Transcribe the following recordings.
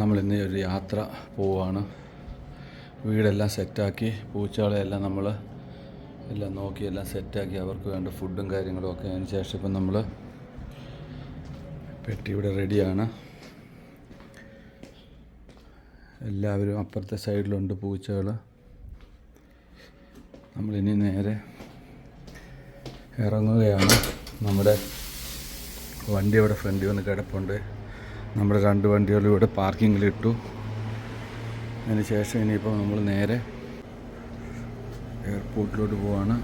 നമ്മളിന്ന് ഒരു യാത്ര പോവുകയാണ് വീടെല്ലാം സെറ്റാക്കി പൂച്ചകളെല്ലാം നമ്മൾ എല്ലാം നോക്കി എല്ലാം സെറ്റാക്കി അവർക്ക് വേണ്ട ഫുഡും കാര്യങ്ങളും ഒക്കെ അതിന് ശേഷം ഇപ്പം നമ്മൾ പെട്ടി ഇവിടെ റെഡിയാണ്. എല്ലാവരും അപ്പുറത്തെ സൈഡിലുണ്ട് പൂച്ചകൾ നമ്മളിനി നേരെ ഇറങ്ങുകയാണ്. നമ്മുടെ വണ്ടി അവിടെ ഫ്രണ്ടിൽ വന്ന് കിടപ്പുണ്ട്. നമ്മുടെ രണ്ട് വണ്ടികളും ഇവിടെ പാർക്കിങ്ങിലിട്ടു. അതിന് ശേഷം ഇനിയിപ്പോൾ നമ്മൾ നേരെ എയർപോർട്ടിലോട്ട് പോവാണ്.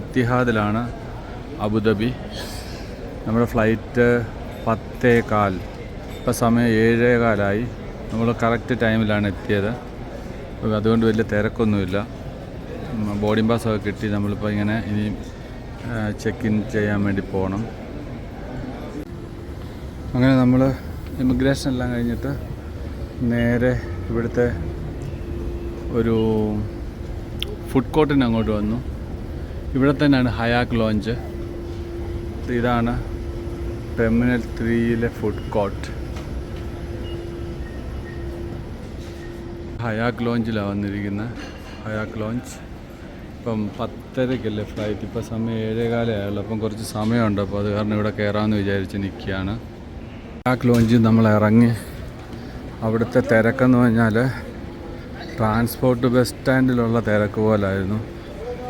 ഇത്തിഹാദിലാണ് അബുദാബി. നമ്മുടെ ഫ്ലൈറ്റ് പത്തേ കാൽ ഇപ്പം സമയം ഏഴേ കാലായി നമ്മൾ കറക്റ്റ് ടൈമിലാണ് എത്തിയത്. അതുകൊണ്ട് വലിയ തിരക്കൊന്നുമില്ല. ബോർഡിംഗ് പാസ്സൊക്കെ കിട്ടി. നമ്മളിപ്പോൾ ഇങ്ങനെ ഇനി ചെക്ക് ഇൻ ചെയ്യാൻ വേണ്ടി പോകണം അങ്ങനെ നമ്മൾ ഇമിഗ്രേഷൻ എല്ലാം കഴിഞ്ഞിട്ട് നേരെ ഇവിടുത്തെ ഒരു ഫുഡ് കോർട്ടിന് അങ്ങോട്ട് വന്നു. ഇവിടെ തന്നെയാണ് ഹയാക്ക് ലോഞ്ച് ഇതാണ് ടെർമിനൽ ത്രീയിലെ ഫുഡ് കോർട്ട് ഹയാക്ക് ലോഞ്ചിലാണ് വന്നിരിക്കുന്നത് ഹയാക്ക് ലോഞ്ച് ഇപ്പം പത്തരയ്ക്കല്ലേ ഫ്ലൈറ്റ് ഇപ്പം സമയം ഏഴേകാലേ ആയുള്ളൂ. അപ്പം കുറച്ച് സമയമുണ്ട്. അപ്പോൾ അത് കാരണം ഇവിടെ കയറാമെന്ന് വിചാരിച്ച് നിൽക്കുകയാണ്. ഹയാക്ക് ലോഞ്ചിൽ നമ്മൾ ഇറങ്ങി. അവിടുത്തെ തിരക്കെന്ന് പറഞ്ഞാൽ ട്രാൻസ്പോർട്ട് ബസ് സ്റ്റാൻഡിലുള്ള തിരക്ക് പോലായിരുന്നു.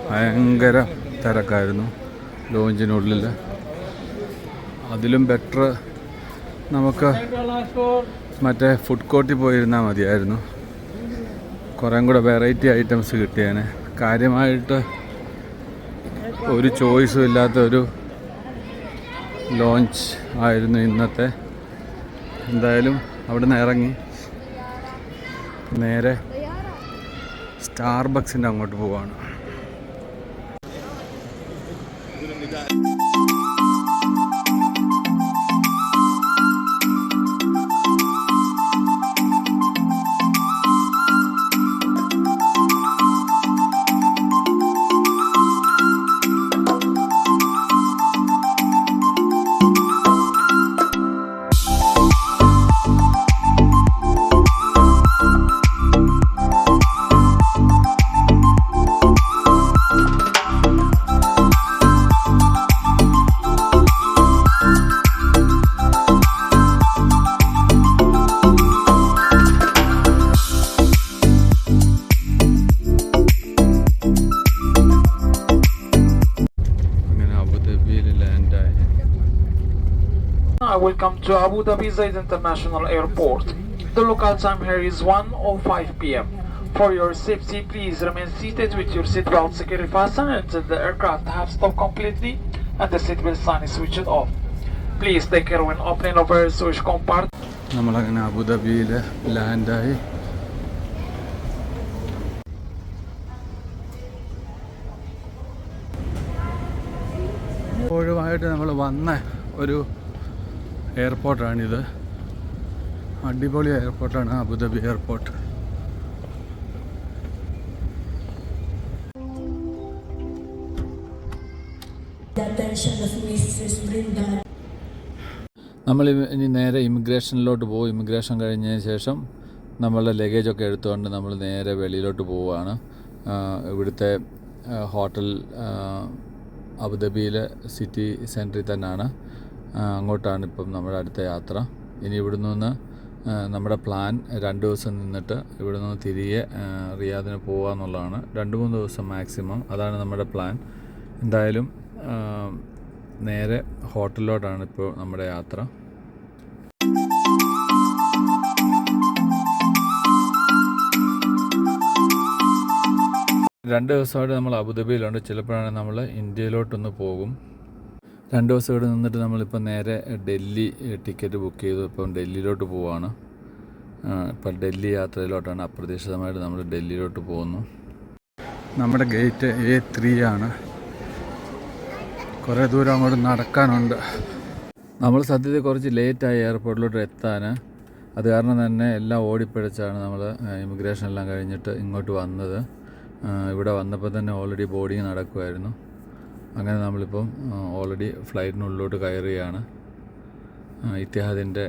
ഭയങ്കര തിരക്കായിരുന്നു. ലോഞ്ചിനുള്ളിൽ. അതിലും ബെറ്റർ നമുക്ക് മറ്റേ ഫുഡ് കോർട്ടിൽ പോയിരുന്നാൽ മതിയായിരുന്നു. കുറേ കൂടെ വെറൈറ്റി ഐറ്റംസ് കിട്ടിയേനെ. കാര്യമായിട്ട് ഒരു ചോയ്സും ഇല്ലാത്ത ഒരു ലോഞ്ച് ആയിരുന്നു ഇന്നത്തെ. എന്തായാലും അവിടെ നിന്ന് ഇറങ്ങി. നേരെ സ്റ്റാർബക്സിന്റെ അങ്ങോട്ട് പോവാണ്. അങ്ങനെ to Abu Dhabi Zaid International Airport. The local time here is 1.05 p.m. For your safety, please remain seated with your seatbelt securely fastened until the aircraft have stopped completely and the seatbelt sign is switched off. Please take care when opening over switch compartment. നമ്മളങ്ങനെ അബുദാബിയിൽ ലാൻഡായി എപ്പോഴുമായിട്ട് നമ്മൾ വന്ന ഒരു എയർപോർട്ടാണിത്. അടിപൊളി എയർപോർട്ടാണ്. Abu Dhabi airport. നമ്മൾ ഇനി നേരെ ഇമിഗ്രേഷനിലോട്ട് പോകും. ഇമിഗ്രേഷൻ കഴിഞ്ഞതിന് ശേഷം നമ്മളുടെ ലഗേജൊക്കെ എടുത്തുകൊണ്ട് നമ്മൾ നേരെ വെളിയിലോട്ട് പോവുകയാണ്. ഇവിടുത്തെ ഹോട്ടൽ അബുദാബിയിലെ സിറ്റി സെന്ററിൽ തന്നെയാണ് അങ്ങോട്ടാണ് ഇപ്പം നമ്മുടെ അടുത്ത യാത്ര. ഇനി ഇവിടുന്ന് നിന്ന് നമ്മുടെ പ്ലാൻ രണ്ട് ദിവസം നിന്നിട്ട് ഇവിടെ നിന്ന് തിരികെ റിയാദിന് പോകുക എന്നുള്ളതാണ്. രണ്ട് മൂന്ന് ദിവസം മാക്സിമം അതാണ് നമ്മുടെ പ്ലാൻ എന്തായാലും നേരെ ഹോട്ടലിലോട്ടാണ് ഇപ്പോൾ നമ്മുടെ യാത്ര. രണ്ട് ദിവസമായിട്ട് നമ്മൾ അബുദാബിയിലുണ്ട്. ചിലപ്പോഴാണ് നമ്മൾ ഇന്ത്യയിലോട്ടൊന്ന് പോകും. രണ്ട് ദിവസം ഇവിടെ നിന്നിട്ട് നമ്മളിപ്പോൾ നേരെ ഡൽഹി ടിക്കറ്റ് ബുക്ക് ചെയ്തു. ഇപ്പം ഡൽഹിയിലോട്ട് പോവാണ്. ഇപ്പം ഡൽഹി യാത്രയിലോട്ടാണ്. അപ്രതീക്ഷിതമായിട്ട് നമ്മൾ ഡൽഹിയിലോട്ട് പോകുന്നു. നമ്മുടെ ഗേറ്റ് എ ത്രീ ആണ്. കുറേ ദൂരം അങ്ങോട്ട് നടക്കാനുണ്ട്. നമ്മൾ സത്യത്തിൽ കുറച്ച് ലേറ്റായി എയർപോർട്ടിലോട്ട് എത്താൻ അത് കാരണം തന്നെ എല്ലാം ഓടിപ്പിഴച്ചാണ് നമ്മൾ ഇമിഗ്രേഷൻ എല്ലാം കഴിഞ്ഞിട്ട് ഇങ്ങോട്ട് വന്നത്. ഇവിടെ വന്നപ്പോൾ തന്നെ ഓൾറെഡി ബോർഡിങ് നടക്കുമായിരുന്നു അങ്ങനെ നമ്മളിപ്പം ഓൾറെഡി ഫ്ലൈറ്റിനുള്ളിലോട്ട് കയറുകയാണ് ഇത്തിഹാദിന്റെ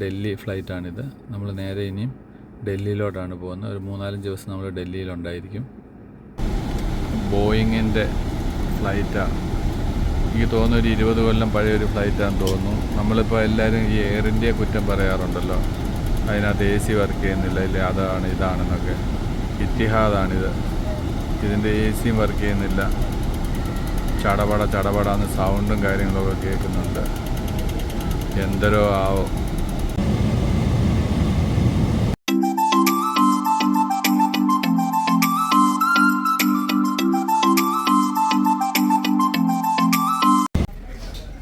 ഡൽഹി ഫ്ലൈറ്റാണിത് നമ്മൾ നേരെ ഇനിയും ഡൽഹിയിലോട്ടാണ് പോകുന്നത്. ഒരു മൂന്നാലഞ്ച് ദിവസം നമ്മൾ ഡൽഹിയിലുണ്ടായിരിക്കും. ബോയിങ്ങിന്റെ ഫ്ലൈറ്റാണ് എനിക്ക് തോന്നുന്നു ഒരു ഇരുപത് കൊല്ലം പഴയ ഒരു ഫ്ലൈറ്റാന്ന് തോന്നുന്നു. നമ്മളിപ്പോൾ എല്ലാവരും ഈ എയർ ഇന്ത്യ കുറ്റം പറയാറുണ്ടല്ലോ. അതിനകത്ത് എ സി വർക്ക് ചെയ്യുന്നില്ല ഇല്ല അതാണ് ഇതാണെന്നൊക്കെ. ഇത്തിഹാദാണിത്. ഇതിന്റെ എ സിയും വർക്ക് ചെയ്യുന്നില്ല. ചടപട ചടപടാന്ന് സൗണ്ടും കാര്യങ്ങളൊക്കെ കേൾക്കുന്നുണ്ട്. എന്തരോ ആവോ.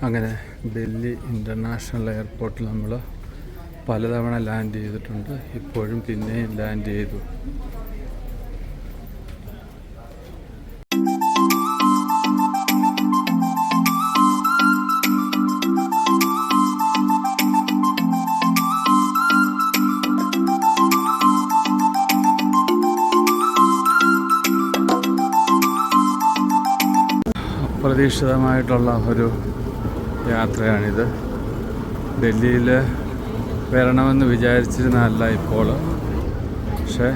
അങ്ങനെ ഡൽഹി ഇന്റർനാഷണൽ എയർപോർട്ടിൽ നമ്മൾ പലതവണ ലാൻഡ് ചെയ്തിട്ടുണ്ട്. ഇപ്പോഴും പിന്നെയും ലാൻഡ് ചെയ്തു. അപ്രതീക്ഷിതമായിട്ടുള്ള ഒരു യാത്രയാണിത്. ഡൽഹിയിൽ വരണമെന്ന് വിചാരിച്ചിരുന്നതല്ല ഇപ്പോൾ പക്ഷേ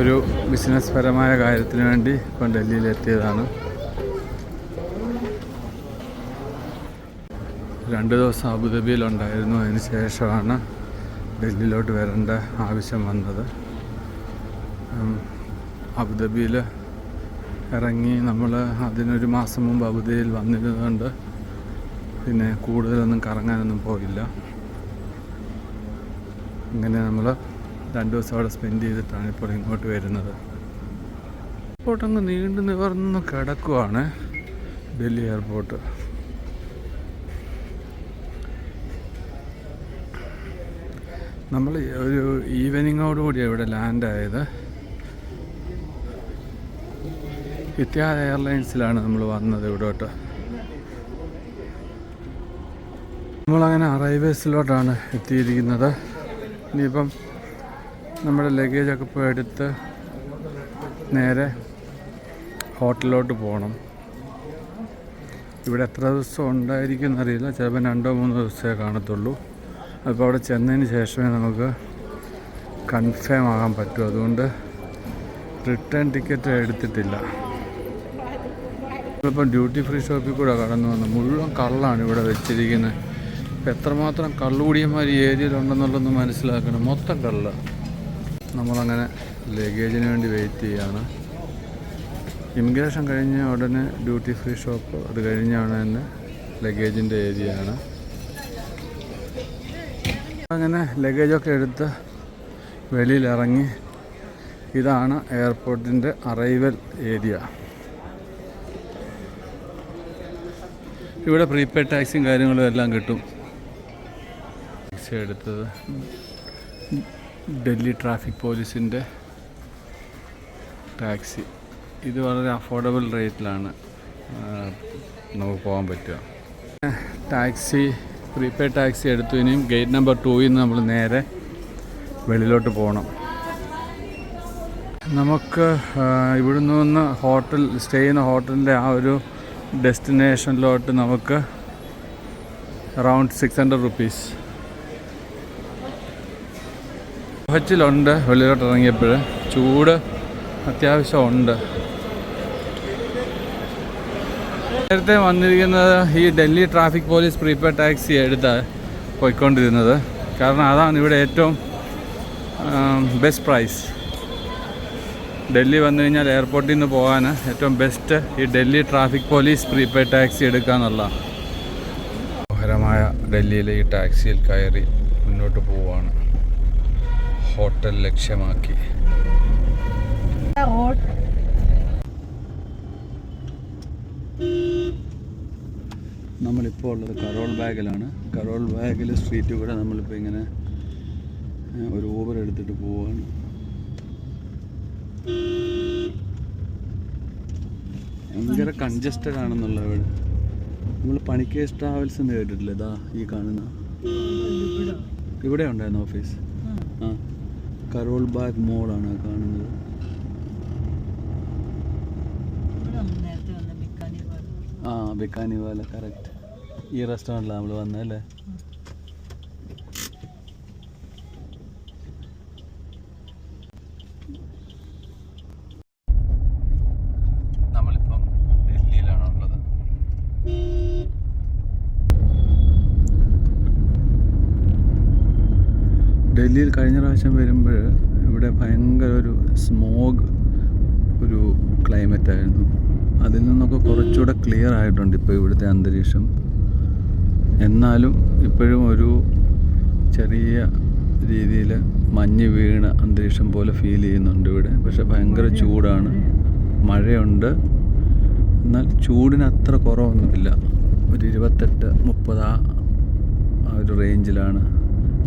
ഒരു ബിസിനസ് പരമായ കാര്യത്തിന് വേണ്ടി ഇപ്പം ഡൽഹിയിൽ എത്തിയതാണ് രണ്ട് ദിവസം അബുദാബിയിലുണ്ടായിരുന്നു. അതിന് ശേഷമാണ് ഡൽഹിയിലോട്ട് വരേണ്ട ആവശ്യം വന്നത്. അബുദാബിയിൽ ഇറങ്ങി നമ്മൾ അതിനൊരു മാസം മുമ്പ് അവധിയിൽ വന്നിരുന്നുകൊണ്ട് പിന്നെ കൂടുതലൊന്നും കറങ്ങാനൊന്നും പോയില്ല. ഇങ്ങനെ നമ്മൾ രണ്ട് ദിവസം അവിടെ സ്പെൻഡ് ചെയ്തിട്ടാണ് ഇപ്പോൾ ഇങ്ങോട്ട് വരുന്നത്. എയർപോർട്ട് അങ്ങ് നീണ്ടു നിവർന്ന് കിടക്കുവാണ് ഡൽഹി എയർപോർട്ട് നമ്മൾ ഒരു ഈവനിങ്ങോടുകൂടിയാണ് ഇവിടെ ലാൻഡ് ഇത്യാദ് എയർലൈൻസിലാണ് നമ്മൾ വന്നത് ഇവിടോട്ട്. നമ്മളങ്ങനെ അറൈവേഴ്സിലോട്ടാണ് എത്തിയിരിക്കുന്നത്. ഇനിയിപ്പം നമ്മുടെ ലഗേജൊക്കെ പോയി എടുത്ത് നേരെ ഹോട്ടലിലോട്ട് പോകണം. ഇവിടെ എത്ര ദിവസം ഉണ്ടായിരിക്കും എന്നറിയില്ല. ചിലപ്പോൾ രണ്ടോ മൂന്നോ ദിവസമേ കാണത്തുള്ളൂ. അപ്പോൾ അവിടെ ചെന്നതിന് ശേഷമേ നമുക്ക് കൺഫേം ആകാൻ പറ്റൂ. അതുകൊണ്ട് റിട്ടേൺ ടിക്കറ്റ് എടുത്തിട്ടില്ല. ഇപ്പം ഡ്യൂട്ടി ഫ്രീ ഷോപ്പിൽ കൂടെ കടന്നു വന്നു. മുഴുവൻ കള്ളാണ് ഇവിടെ വെച്ചിരിക്കുന്നത്. ഇപ്പം എത്രമാത്രം കള്ളുകൂടിയന്മാർ ഈ ഏരിയയിലുണ്ടെന്നുള്ളതൊന്ന് മനസ്സിലാക്കണം. മൊത്തം കള്ള. നമ്മളങ്ങനെ ലഗേജിന് വേണ്ടി വെയിറ്റ് ചെയ്യാണ്. ഇമിഗ്രേഷൻ കഴിഞ്ഞ ഉടനെ ഡ്യൂട്ടി ഫ്രീ ഷോപ്പ് അത് കഴിഞ്ഞാണ് തന്നെ ലഗേജിന്റെ ഏരിയ ആണ് അങ്ങനെ ലഗേജൊക്കെ എടുത്ത് വെളിയിലിറങ്ങി. ഇതാണ് എയർപോർട്ടിന്റെ അറൈവൽ ഏരിയ ഇവിടെ പ്രീപെയ്ഡ് ടാക്സിയും കാര്യങ്ങളും എല്ലാം കിട്ടും. ടാക്സി എടുത്തത്. ഡൽഹി ട്രാഫിക് പോലീസിന്റെ ടാക്സി ഇത് വളരെ അഫോർഡബിൾ റേറ്റിലാണ് നമുക്ക് പോകാൻ പറ്റുക. ടാക്സി പ്രീപെയ്ഡ് ടാക്സി എടുത്തു. ഇനിയും ഗേറ്റ് നമ്പർ ടൂയിൽ നിന്ന് നമ്മൾ നേരെ വെളിയിലോട്ട് പോകണം. നമുക്ക് ഇവിടുന്ന് ഹോട്ടൽ സ്റ്റേ ചെയ്യുന്ന ഹോട്ടലിന്റെ ആ ഒരു ഡെസ്റ്റിനേഷനിലോട്ട് നമുക്ക് അറൗണ്ട് സിക്സ് ഹൺഡ്രഡ് റുപ്പീസ്. ഹച്ചിലുണ്ട് വെളിയിലോട്ട് ഇറങ്ങിയപ്പോൾ ചൂട് അത്യാവശ്യമുണ്ട് നേരത്തെ വന്നിരിക്കുന്നത് ഈ Delhi traffic police prepaid taxi എടുത്ത് പോയിക്കൊണ്ടിരുന്നത്. കാരണം അതാണ് ഇവിടെ ഏറ്റവും ബെസ്റ്റ് പ്രൈസ് ഡൽഹി വന്നു കഴിഞ്ഞാൽ എയർപോർട്ടിൽ നിന്ന് പോകാൻ ഏറ്റവും ബെസ്റ്റ് ഈ Delhi traffic police prepaid taxi എടുക്കുക എന്നുള്ള മനോഹരമായ ഡൽഹിയിലെ ഈ ടാക്സിയിൽ കയറി മുന്നോട്ട് പോവുകയാണ് ഹോട്ടൽ ലക്ഷ്യമാക്കി. നമ്മളിപ്പോൾ ഉള്ളത് കരോൾ ബാഗിലാണ്. കരോൾ ബാഗിൽ സ്ട്രീറ്റ് കൂടെ നമ്മളിപ്പോൾ ഇങ്ങനെ ഒരു ഊബർ എടുത്തിട്ട് പോവുകയാണ് ഭയങ്കര കൺജസ്റ്റഡ് ആണെന്നുള്ള ഇവിടെ നമ്മൾ പണിക്കേസ് ട്രാവൽസ് എന്ന് കേട്ടിട്ടില്ല ഇതാ ഈ കാണുന്ന ഇവിടെ ഉണ്ടായിരുന്നു ഓഫീസ് ആ. കരോൾ ബാഗ് മോളാണ് കാണുന്നത്. ആ ബിക്കാനി വാല കറക്റ്റ് ഈ റെസ്റ്റോറന്റിലാണ് നമ്മൾ വന്നതല്ലേ നമ്മളിപ്പം ഡൽഹിയിലാണുള്ളത് ഡൽഹിയിൽ കഴിഞ്ഞ പ്രാവശ്യം വരുമ്പോൾ ഇവിടെ ഭയങ്കര ഒരു സ്മോഗ് ഒരു ക്ലൈമറ്റ് ആയിരുന്നു. അതിൽ നിന്നൊക്കെ കുറച്ചുകൂടെ ക്ലിയർ ആയിട്ടുണ്ട് ഇപ്പോൾ ഇവിടുത്തെ അന്തരീക്ഷം. എന്നാലും ഇപ്പോഴും ഒരു ചെറിയ രീതിയിൽ മഞ്ഞ് വീണ അന്തരീക്ഷം പോലെ ഫീൽ ചെയ്യുന്നുണ്ട് ഇവിടെ. പക്ഷെ ഭയങ്കര ചൂടാണ്. മഴയുണ്ട്. എന്നാൽ ചൂടിന് അത്ര കുറവൊന്നുമില്ല. ഒരു ഇരുപത്തെട്ട് മുപ്പത് ആ ആ ഒരു റേഞ്ചിലാണ്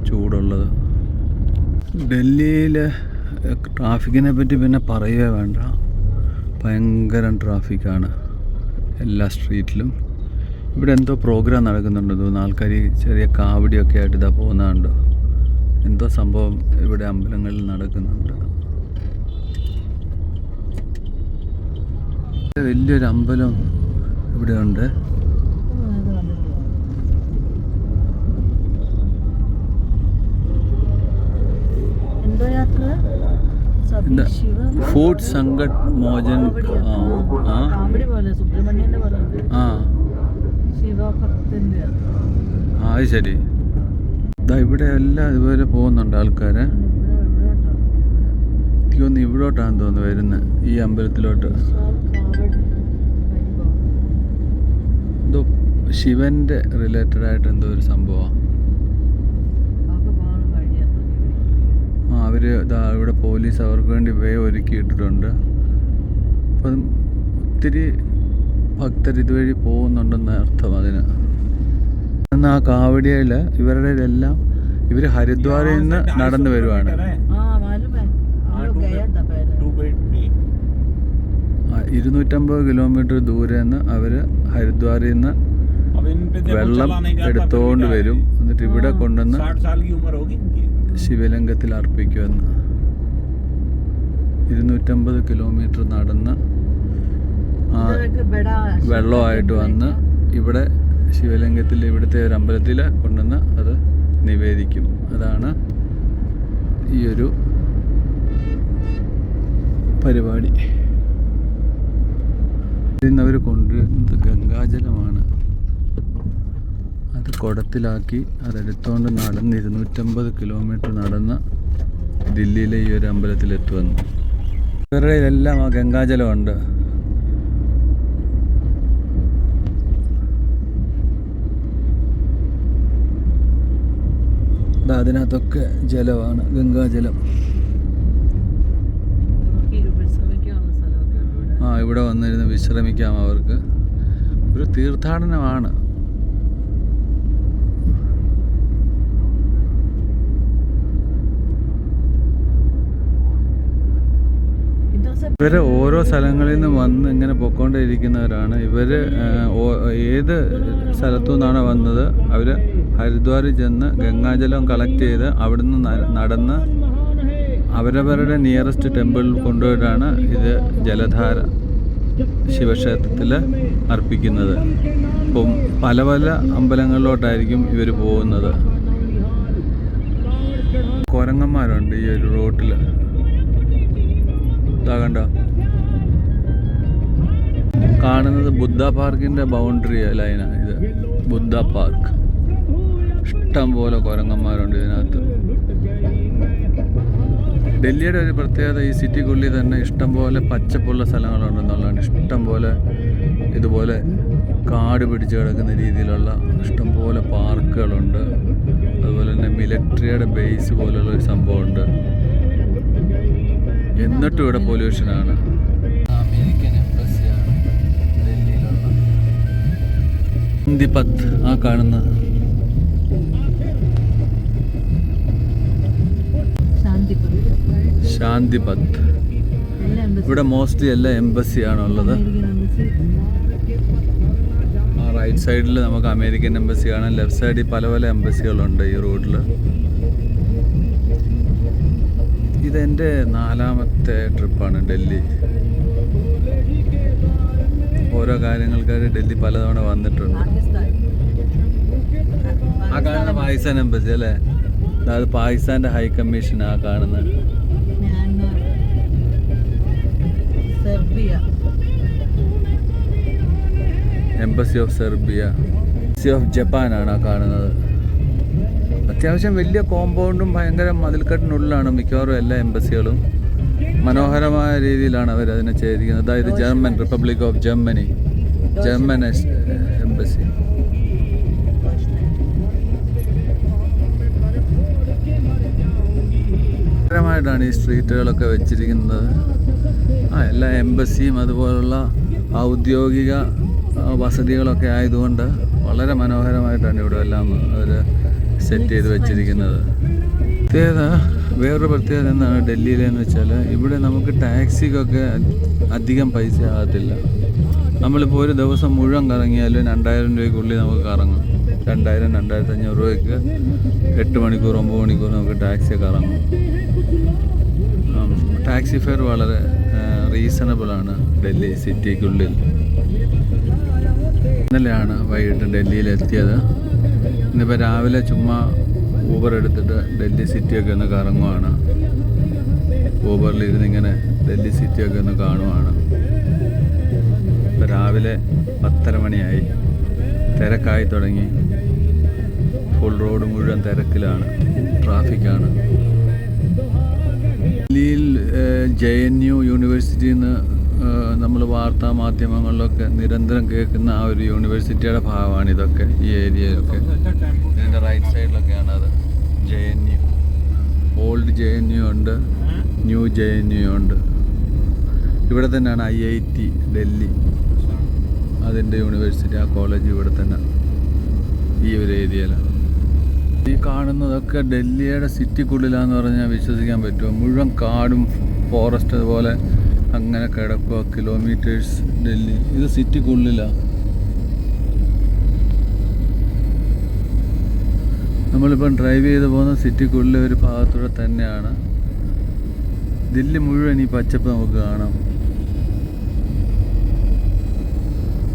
ചൂടുള്ളത്. ഡൽഹിയിൽ ട്രാഫിക്കിനെ പറ്റി പിന്നെ പറയുകയേ വേണ്ട. ഭയങ്കര ട്രാഫിക്കാണ് എല്ലാ സ്ട്രീറ്റിലും. ഇവിടെ എന്തോ പ്രോഗ്രാം നടക്കുന്നുണ്ട് തോന്നുന്നു. ആൾക്കാർ ചെറിയ കാവടിയൊക്കെ ആയിട്ട് ഇതാ പോകുന്നുണ്ടോ എന്തോ സംഭവം ഇവിടെ അമ്പലങ്ങളിൽ നടക്കുന്നുണ്ട്. വലിയൊരു അമ്പലം ഇവിടെ ഉണ്ട് എന്തോ യാത്ര ഫുഡ് സങ്കട് മോചൻ ആ ആ. അത് ശരി. ഇതാ ഇവിടെ എല്ലാം ഇതുപോലെ പോകുന്നുണ്ട് ആൾക്കാർ തോന്നുന്നത് എനിക്ക് തോന്നുന്നു ഇവിടോട്ടാന്ന് തോന്നുന്നു വരുന്നത്. ഈ അമ്പലത്തിലോട്ട്. എന്തോ ശിവന്റെ റിലേറ്റഡ് ആയിട്ട് എന്തോ ഒരു സംഭവമാണ് അവർ ഇവിടെ പോലീസ് അവർക്ക് വേണ്ടി വേ ഒരുക്കിയിട്ടിട്ടുണ്ട്. അപ്പം ഒത്തിരി ഭക്തർ ഇതുവഴി പോകുന്നുണ്ടെന്ന് അർത്ഥം അതിന്. എന്നാൽ ആ കാവടിയയിൽ ഇവരുടെ എല്ലാം ഇവർ ഹരിദ്വാറിൽ നിന്ന് നടന്നു വരുവാണ്. ഇരുന്നൂറ്റമ്പത് കിലോമീറ്റർ ദൂരെ നിന്ന് അവർ ഹരിദ്വാറിൽ നിന്ന് വെള്ളം എടുത്തുകൊണ്ട് വരും. എന്നിട്ട് ഇവിടെ കൊണ്ടുവന്ന് ശിവലിംഗത്തിൽ അർപ്പിക്കുമെന്ന് ഇരുന്നൂറ്റമ്പത് കിലോമീറ്റർ നടന്ന് വെള്ളമായിട്ട് വന്ന് ഇവിടെ ശിവലിംഗത്തിൽ ഇവിടുത്തെ ഒരു അമ്പലത്തിൽ കൊണ്ടുവന്ന് അത് നിവേദിക്കും. അതാണ് ഈ ഒരു പരിപാടി. ഇന്നവർ കൊണ്ടുവരുന്നത് ഗംഗാജലമാണ്. അത് കുടത്തിലാക്കി അതെടുത്തുകൊണ്ട് നടന്ന് ഇരുന്നൂറ്റമ്പത് കിലോമീറ്റർ നടന്ന് ദില്ലിയിലെ ഈ ഒരു അമ്പലത്തിലെത്തുമെന്ന് ഇവരുടെ എല്ലാം ആ ഗംഗാജലമുണ്ട്. അതിനകത്തൊക്കെ ജലമാണ് ഗംഗാജലം. ആ ഇവിടെ വന്നിരുന്ന് വിശ്രമിക്കാം അവർക്ക്. ഒരു തീർത്ഥാടനമാണ്. ഇവർ ഓരോ സ്ഥലങ്ങളിൽ നിന്ന് വന്ന് ഇങ്ങനെ പൊക്കോണ്ടിരിക്കുന്നവരാണ്. ഇവർ ഏത് സ്ഥലത്തു നിന്നാണ് വന്നത് അവർ ഹരിദ്വാറിൽ ചെന്ന് ഗംഗാജലം കളക്ട് ചെയ്ത് അവിടുന്ന് നടന്ന് അവരവരുടെ നിയറസ്റ്റ് ടെമ്പിളിൽ കൊണ്ടുപോയിട്ടാണ് ഇത് ജലധാര ശിവക്ഷേത്രത്തിൽ അർപ്പിക്കുന്നത്. ഇപ്പം പല പല അമ്പലങ്ങളിലോട്ടായിരിക്കും ഇവർ പോകുന്നത്. കുരങ്ങന്മാരുണ്ട് ഈ ഒരു റോട്ടിൽ കണ്ടോ. കാണുന്നത് ബുദ്ധ പാർക്കിന്റെ ബൗണ്ടറി ലൈനാണ് ഇത് ബുദ്ധ പാർക്ക്. ഇഷ്ടം പോലെ കുരങ്ങന്മാരുണ്ട് ഇതിനകത്ത്. ഡൽഹിയുടെ ഒരു പ്രത്യേകത ഈ സിറ്റിക്കുള്ളിൽ തന്നെ ഇഷ്ടം പോലെ പച്ചപ്പുള്ള സ്ഥലങ്ങളുണ്ടെന്നുള്ളതാണ്. ഇഷ്ടം പോലെ ഇതുപോലെ കാട് പിടിച്ചു കിടക്കുന്ന രീതിയിലുള്ള ഇഷ്ടം പോലെ പാർക്കുകളുണ്ട്. അതുപോലെ തന്നെ മിലിറ്ററിയുടെ ബേസ് പോലുള്ള ഒരു സംഭവമുണ്ട്. എന്നിട്ടും ഇവിടെ പൊല്യൂഷനാണ് അമേരിക്കൻ എംബസിയാണ് ഡൽഹിയിലുള്ള. ഹിന്ദിപത്ത് ആ കാണുന്ന. ശാന്തിപത്ത് ഇവിടെ മോസ്റ്റ്ലി എല്ലാ എംബസിയാണുള്ളത്. ആ റൈറ്റ് സൈഡിൽ നമുക്ക് അമേരിക്കൻ എംബസി കാണാം ലെഫ്റ്റ് സൈഡിൽ പല പല എംബസികളുണ്ട് ഈ റോഡിൽ ഇതെന്റെ നാലാമത്തെ ട്രിപ്പാണ് ഡൽഹി. ഓരോ കാര്യങ്ങൾക്കായിട്ട് ഡൽഹി പലതവണ വന്നിട്ടുണ്ട്. ആ കാണുന്ന പാകിസ്ഥാൻ എംബസി അല്ലേ? അതായത് പാകിസ്ഥാന്റെ ഹൈ കമ്മീഷൻ ആ കാണുന്നത്. Embassy of Serbia embassy of ജപ്പാനാണ് ആ കാണുന്നത്. അത്യാവശ്യം വലിയ കോമ്പൗണ്ടും ഭയങ്കര മതിൽക്കെട്ടിനുള്ളിലാണ് മിക്കവാറും എല്ലാ എംബസികളും. മനോഹരമായ രീതിയിലാണ് അവർ അതിനെ ചെയ്തിരിക്കുന്നത് അതായത് German republic of Germany German embassy മനോഹരമായിട്ടാണ് ഈ സ്ട്രീറ്റുകളൊക്കെ വെച്ചിരിക്കുന്നത്. ആ എല്ലാ എംബസിയും അതുപോലുള്ള ഔദ്യോഗിക വസതികളൊക്കെ ആയതുകൊണ്ട് വളരെ മനോഹരമായിട്ടാണ് ഇവിടെ എല്ലാം അവർ സെറ്റ് ചെയ്ത് വെച്ചിരിക്കുന്നത്. പ്രത്യേകത വേറൊരു പ്രത്യേകത എന്താണ് ഡൽഹിയിലെന്ന് വെച്ചാൽ ഇവിടെ നമുക്ക് ടാക്സിക്കൊക്കെ അധികം പൈസ ആകത്തില്ല. നമ്മളിപ്പോൾ ഒരു ദിവസം മുഴുവൻ കറങ്ങിയാലും രണ്ടായിരം രൂപയ്ക്കുള്ളിൽ നമുക്ക് കറങ്ങും. രണ്ടായിരം രണ്ടായിരത്തി അഞ്ഞൂറ് രൂപയ്ക്ക് എട്ട് മണിക്കൂർ ഒമ്പത് മണിക്കൂർ നമുക്ക് ടാക്സി കറങ്ങും. ടാക്സി ഫെയർ വളരെ റീസണബിളാണ് ഡൽഹി സിറ്റിക്കുള്ളിൽ. ഇന്നലെയാണ് വൈകിട്ട് ഡൽഹിയിൽ എത്തിയത് ഇന്നിപ്പോൾ രാവിലെ ചുമ്മാ ഊബർ എടുത്തിട്ട് ഡൽഹി സിറ്റിയൊക്കെ ഒന്ന് കറങ്ങുവാണ്. ഊബറിലിരുന്ന് ഇങ്ങനെ ഡൽഹി സിറ്റിയൊക്കെ ഒന്ന് കാണുവാണ്. ഇപ്പോൾ രാവിലെ പത്തര മണിയായി. തിരക്കായി തുടങ്ങി. ഫുൾ റോഡ് മുഴുവൻ തിരക്കിലാണ്. ട്രാഫിക്കാണ് ഡൽഹിയിൽ ജെ എൻ യു യൂണിവേഴ്സിറ്റിയിൽ നിന്ന് നമ്മൾ വാർത്താ മാധ്യമങ്ങളിലൊക്കെ നിരന്തരം കേൾക്കുന്ന ആ ഒരു യൂണിവേഴ്സിറ്റിയുടെ ഭാഗമാണ് ഇതൊക്കെ ഈ ഏരിയയിലൊക്കെ ഇതിന്റെ റൈറ്റ് സൈഡിലൊക്കെയാണ് അത് J N U. Old J N U ഉണ്ട് ന്യൂ ജെ എൻ യു ഉണ്ട്. ഇവിടെ തന്നെയാണ് ഐ ഐ ടി ഡൽഹി. അതിന്റെ യൂണിവേഴ്സിറ്റി ആ കോളേജ് ഇവിടെ തന്നെ ഈ ഒരു ഏരിയയിലാണ്. ഈ കാണുന്നതൊക്കെ ഡൽഹിയുടെ സിറ്റിക്കുള്ളിലാന്ന് പറഞ്ഞാൽ വിശ്വസിക്കാൻ പറ്റുമോ? മുഴുവൻ കാടും ഫോറസ്റ്റ് അതുപോലെ അങ്ങനെ കിടക്കുക കിലോമീറ്റേഴ്സ് ഡൽഹി. ഇത് സിറ്റിക്കുള്ളിലാണ് നമ്മളിപ്പം ഡ്രൈവ് ചെയ്ത് പോകുന്ന സിറ്റിക്കുള്ളിലെ ഒരു ഭാഗത്തൂടെ തന്നെയാണ്. ദില്ലി മുഴുവൻ ഈ പച്ചപ്പ് നമുക്ക് കാണാം.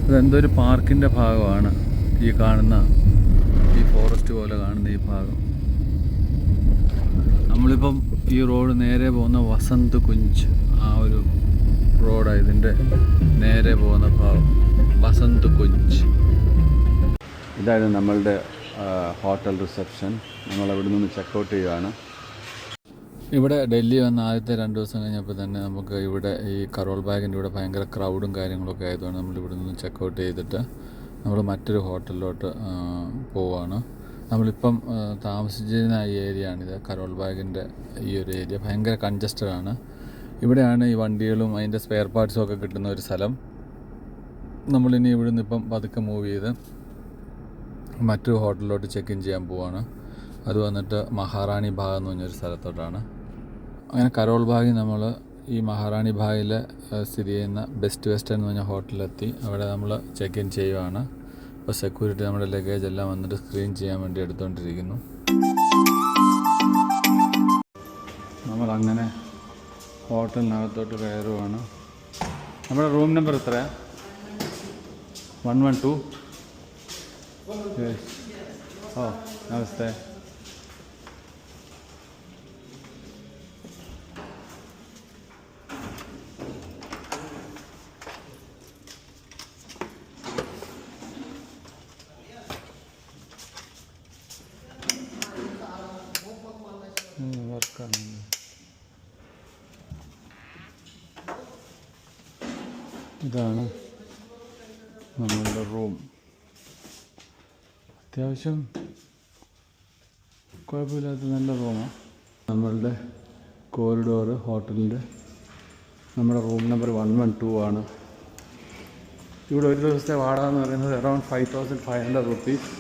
അതെന്തോ ഒരു പാർക്കിന്റെ ഭാഗമാണ് ഈ കാണുന്ന ഈ ഫോറസ്റ്റ് പോലെ കാണുന്ന ഈ ഭാഗം. നമ്മളിപ്പം ഈ റോഡ് നേരെ പോകുന്ന വസന്ത് കുഞ്ച് ആ ഒരു റോഡാണ് ഇതിന്റെ നേരെ പോകുന്ന ഭാഗം. വസന്ത് കുഞ്ച്. ഇതായിരുന്നു നമ്മളുടെ ഹോട്ടൽ റിസപ്ഷൻ. നമ്മൾ അവിടെ നിന്ന് ചെക്കൗട്ട് ചെയ്യുകയാണ് ഇവിടെ ഡൽഹി വന്ന ആദ്യത്തെ രണ്ട് ദിവസം കഴിഞ്ഞപ്പോൾ തന്നെ നമുക്ക് ഇവിടെ ഈ കറോൾ ബാഗിന്റെ ഇവിടെ ഭയങ്കര ക്രൗഡും കാര്യങ്ങളൊക്കെ ആയതുകൊണ്ട് നമ്മൾ ഇവിടെ നിന്ന് ചെക്കൗട്ട് ചെയ്തിട്ട് നമ്മൾ മറ്റൊരു ഹോട്ടലിലോട്ട് പോവുകയാണ് നമ്മളിപ്പം താമസിച്ചിരുന്ന ഈ ഏരിയ ആണിത്. കരോൾ ബാഗിന്റെ ഈ ഒരു ഏരിയ ഭയങ്കര കൺജസ്റ്റഡ് ആണ്. ഇവിടെയാണ് ഈ വണ്ടികളും അതിന്റെ സ്പെയർ പാർട്സും ഒക്കെ കിട്ടുന്ന ഒരു സ്ഥലം. നമ്മളിനി ഇവിടുന്ന് ഇപ്പം പതുക്കെ മൂവ് ചെയ്ത് മറ്റൊരു ഹോട്ടലിലോട്ട് ചെക്ക് ഇൻ ചെയ്യാൻ പോവാണ്. അത് വന്നിട്ട് മഹാറാണി ഭാഗ് എന്ന് പറഞ്ഞൊരു സ്ഥലത്തോട്ടാണ്. അങ്ങനെ കരോൾ ഭാഗി നമ്മൾ ഈ മഹാറാണി ഭാഗിൽ സ്ഥിതി ചെയ്യുന്ന ബെസ്റ്റ് വെസ്റ്റേൺ എന്ന് പറഞ്ഞ ഹോട്ടലിലെത്തി. അവിടെ നമ്മൾ ചെക്ക് ഇൻ ചെയ്യുവാണ്. അപ്പോൾ സെക്യൂരിറ്റി നമ്മുടെ ലഗേജ് എല്ലാം വന്നിട്ട് സ്ക്രീൻ ചെയ്യാൻ വേണ്ടി എടുത്തുകൊണ്ടിരിക്കുന്നു നമ്മൾ അങ്ങനെ ഹോട്ടലിനകത്തോട്ട് കയറുവാണ്. നമ്മുടെ റൂം നമ്പർ എത്രയാണ് one one two ഓ നമസ്തേ വർക്കാണ് ഇതാണ് അത്യാവശ്യം കുഴപ്പമില്ലാത്ത നല്ല റൂമാണ് നമ്മളുടെ കോറിഡോറ് ഹോട്ടലിന്റെ നമ്മുടെ room number one one two ആണ്. ഇവിടെ ഒരു ദിവസത്തെ വാടക എന്ന് പറയുന്നത് around five thousand five hundred rupees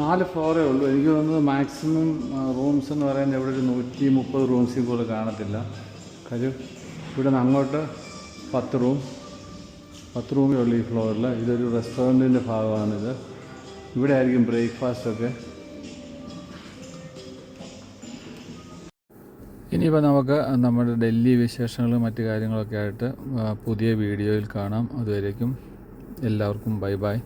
നാല് ഫ്ലോറേ ഉള്ളൂ. എനിക്ക് തോന്നുന്നത് മാക്സിമം റൂംസ് എന്ന് പറയുന്നത് ഇവിടെ ഒരു നൂറ്റി മുപ്പത് റൂംസിൽ കൂടുതൽ കാണത്തില്ല. കാര്യം ഇവിടെ നിന്ന് അങ്ങോട്ട് പത്ത് റൂം പത്ത് റൂമേ ഉള്ളൂ ഈ ഫ്ലോറിൽ ഇതൊരു റെസ്റ്റോറന്റിന്റെ ഭാഗമാണിത്. ഇവിടെ ആയിരിക്കും ബ്രേക്ക്ഫാസ്റ്റൊക്കെ ഇനിയിപ്പോൾ നമുക്ക് നമ്മുടെ ഡൽഹി വിശേഷങ്ങളും മറ്റു കാര്യങ്ങളൊക്കെ ആയിട്ട് പുതിയ വീഡിയോയിൽ കാണാം. അതുവരേക്കും എല്ലാവർക്കും ബൈ ബൈ